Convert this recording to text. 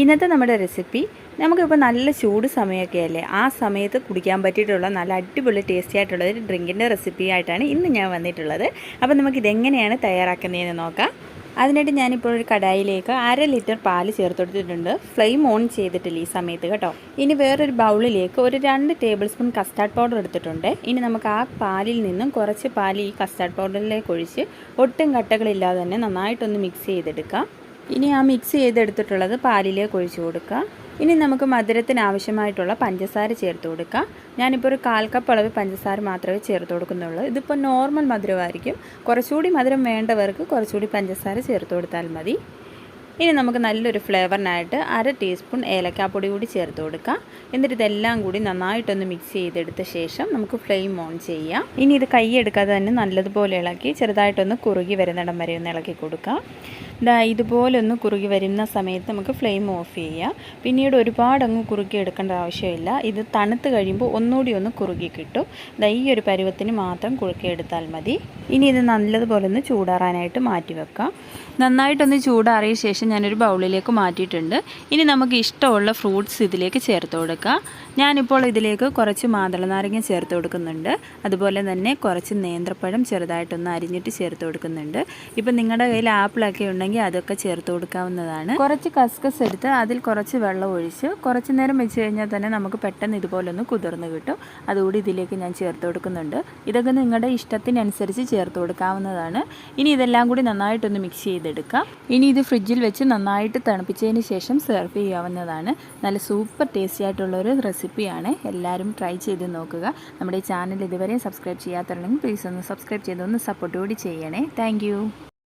ഇന്നത്തെ നമ്മുടെ റെസിപ്പി നമുക്കിപ്പോൾ നല്ല ചൂട് സമയമൊക്കെ അല്ലേ? ആ സമയത്ത് കുടിക്കാൻ പറ്റിയിട്ടുള്ള നല്ല അടിപൊളി ടേസ്റ്റി ആയിട്ടുള്ള ഒരു ഡ്രിങ്കിന്റെ റെസിപ്പി ആയിട്ടാണ് ഇന്ന് ഞാൻ വന്നിട്ടുള്ളത്. അപ്പോൾ നമുക്കിതെങ്ങനെയാണ് തയ്യാറാക്കുന്നതെന്ന് നോക്കാം. അതിനായിട്ട് ഞാനിപ്പോൾ ഒരു കടായിലേക്ക് അര ലിറ്റർ പാൽ ചേർത്ത് കൊടുത്തിട്ടുണ്ട്. ഫ്ലെയിം ഓൺ ചെയ്തിട്ടില്ല ഈ സമയത്ത് കേട്ടോ. ഇനി വേറൊരു ബൗളിലേക്ക് ഒരു രണ്ട് ടേബിൾ സ്പൂൺ കസ്റ്റാർഡ് പൗഡർ എടുത്തിട്ടുണ്ട്. ഇനി നമുക്ക് ആ പാലിൽ നിന്നും കുറച്ച് പാൽ ഈ കസ്റ്റാർഡ് പൗഡറിലേക്ക് ഒഴിച്ച് ഒട്ടും കട്ടകളില്ലാതെ തന്നെ നന്നായിട്ടൊന്ന് മിക്സ് ചെയ്തെടുക്കാം. ഇനി ആ മിക്സ് ചെയ്തെടുത്തിട്ടുള്ളത് പാലിലേക്ക് ഒഴിച്ചു കൊടുക്കുക. ഇനി നമുക്ക് മധുരത്തിന് ആവശ്യമായിട്ടുള്ള പഞ്ചസാര ചേർത്ത് കൊടുക്കാം ഞാനിപ്പോൾ ഒരു കാൽ കപ്പ് അളവ് പഞ്ചസാര മാത്രമേ ചേർത്ത് കൊടുക്കുന്നുള്ളൂ. ഇതിപ്പോൾ നോർമൽ മധുരമായിരിക്കും. കുറച്ചുകൂടി മധുരം വേണ്ടവർക്ക് കുറച്ചുകൂടി പഞ്ചസാര ചേർത്ത് കൊടുത്താൽ മതി. ഇനി നമുക്ക് നല്ലൊരു ഫ്ലേവറിനായിട്ട് അര ടീസ്പൂൺ ഏലക്കാപ്പൊടി കൂടി ചേർത്ത് കൊടുക്കാം എന്നിട്ട് ഇതെല്ലാം കൂടി നന്നായിട്ടൊന്ന് മിക്സ് ചെയ്തെടുത്ത ശേഷം നമുക്ക് ഫ്ലെയിം ഓൺ ചെയ്യാം. ഇനി ഇത് കൈ എടുക്കാതെ തന്നെ നല്ലതുപോലെ ഇളക്കി ചെറുതായിട്ടൊന്ന് കുറുകി വരുന്നിടം വരെ ഒന്ന് ഇളക്കി കൊടുക്കാം ദാ ഇതുപോലെ ഒന്ന് കുറുകി വരുന്ന സമയത്ത് നമുക്ക് ഫ്ലെയിം ഓഫ് ചെയ്യാം. പിന്നീട് ഒരുപാട് അങ്ങ് കുറുകി എടുക്കേണ്ട ആവശ്യമില്ല. ഇത് തണുത്ത് കഴിയുമ്പോൾ ഒന്നുകൂടി ഒന്ന് കുറുകി കിട്ടും. ദാ ഈ ഒരു പരുവത്തിന് മാത്രം കുറുക്കി എടുത്താൽ മതി. ഇനി ഇത് നല്ലതുപോലെ ഒന്ന് ചൂടാറാനായിട്ട് മാറ്റി വെക്കാം. നന്നായിട്ടൊന്ന് ചൂടാറിയ ശേഷം ഞാനൊരു ബൗളിലേക്ക് മാറ്റിയിട്ടുണ്ട്. ഇനി നമുക്ക് ഇഷ്ടമുള്ള ഫ്രൂട്ട്സ് ഇതിലേക്ക് ചേർത്ത് കൊടുക്കാം. ഞാനിപ്പോൾ ഇതിലേക്ക് കുറച്ച് മാതള നാരങ്ങ ചേർത്ത് കൊടുക്കുന്നുണ്ട്. അതുപോലെ തന്നെ കുറച്ച് നേന്ത്രപ്പഴം ചെറുതായിട്ടൊന്ന് അരിഞ്ഞിട്ട് ചേർത്ത് കൊടുക്കുന്നുണ്ട്. ഇപ്പം നിങ്ങളുടെ കയ്യിൽ ആപ്പിളൊക്കെ ഉണ്ടെങ്കിൽ അതൊക്കെ ചേർത്ത് കൊടുക്കാവുന്നതാണ്. കുറച്ച് കസ്കസ് എടുത്ത് അതിൽ കുറച്ച് വെള്ളം ഒഴിച്ച് കുറച്ച് നേരം വെച്ച് കഴിഞ്ഞാൽ തന്നെ നമുക്ക് പെട്ടെന്ന് ഇതുപോലൊന്ന് കുതിർന്ന് കിട്ടും. അതുകൂടി ഇതിലേക്ക് ഞാൻ ചേർത്ത് കൊടുക്കുന്നുണ്ട്. ഇതൊക്കെ നിങ്ങളുടെ ഇഷ്ടത്തിനനുസരിച്ച് ചേർത്ത് കൊടുക്കാവുന്നതാണ്. ഇനി ഇതെല്ലാം കൂടി നന്നായിട്ടൊന്ന് മിക്സ് ചെയ്തെടുക്കാം. ഇനി ഇത് ഫ്രിഡ്ജിൽ വെച്ച് നന്നായിട്ട് തണുപ്പിച്ചതിന് ശേഷം സെർവ് ചെയ്യാവുന്നതാണ്. നല്ല സൂപ്പർ ടേസ്റ്റി ആയിട്ടുള്ള ഒരു റെസിപ്പിയാണ് എല്ലാവരും ട്രൈ ചെയ്ത് നോക്കുക. നമ്മുടെ ചാനൽ ഇതുവരെ സബ്സ്ക്രൈബ് ചെയ്യാത്തവരുണ്ടെങ്കിൽ പ്ലീസ് ഒന്ന് സബ്സ്ക്രൈബ് ചെയ്തൊന്ന് സപ്പോർട്ട് കൂടി ചെയ്യണേ. താങ്ക്